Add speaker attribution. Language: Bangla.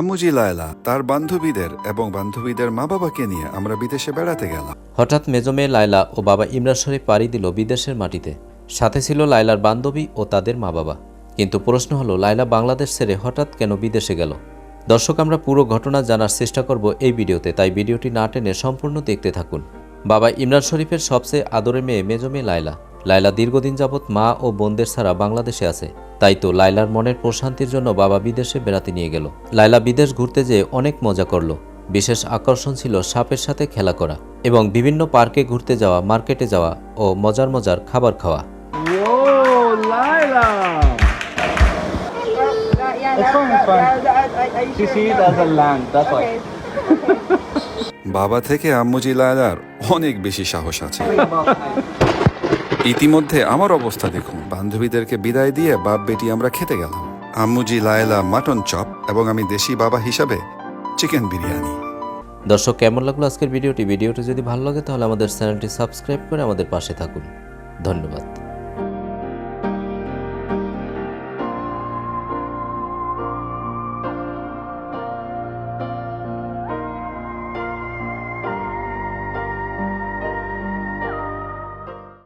Speaker 1: আম্মুজি লায়লা, তার বান্ধবীদের এবং বান্ধবীদের মা বাবাকে নিয়ে আমরা বিদেশে বেড়াতে গেলাম।
Speaker 2: হঠাৎ মেজো মেয়ে লায়লা ও বাবা ইমরান শরীফ পাড়ি দিল বিদেশের মাটিতে। সাথে ছিল লায়লার বান্ধবী ও তাদের মা বাবা কিন্তু প্রশ্ন হলো, লায়লা বাংলাদেশ ছেড়ে হঠাৎ কেন বিদেশে গেল? দর্শক, আমরা পুরো ঘটনা জানার চেষ্টা করব এই ভিডিওতে, তাই ভিডিওটি না টেনে সম্পূর্ণ দেখতে থাকুন। বাবা ইমরান শরীফের সবচেয়ে আদরের মেয়ে মেজো মেয়ে লায়লা। লায়লা দীর্ঘদিন যাবৎ মা ও বোনদের ছাড়া বাংলাদেশে আছে। তাই তো লায়লার মনের প্রশান্তির জন্য বাবা বিদেশে বেড়াতে নিয়ে গেল। লায়লা বিদেশ ঘুরতে যেয়ে অনেক মজা করল। বিশেষ আকর্ষণ ছিল সাপের সাথে খেলা করা এবং বিভিন্ন পার্কে ঘুরতে যাওয়া মার্কেটে যাওয়া ও মজার মজার খাবার খাওয়া.
Speaker 1: বাবা থেকে আম্মুজি লায়লার অনেক বেশি সাহস আছে। ইতিমধ্যে আমার অবস্থা দেখুন। বান্ধবীদেরকে বিদায় দিয়ে বাপ বেটি আমরা খেতে গেলাম। আম্মুজি, লায়লা, মাটন চপ এবং আমি দেশি বাবা হিসাবে চিকেন বিরিয়ানি।
Speaker 2: দর্শক, কেমন লাগল আজকের ভিডিওটি? ভিডিওটি যদি ভালো লাগে তাহলে আমাদের চ্যানেলটি সাবস্ক্রাইব করে আমাদের পাশে থাকুন। ধন্যবাদ।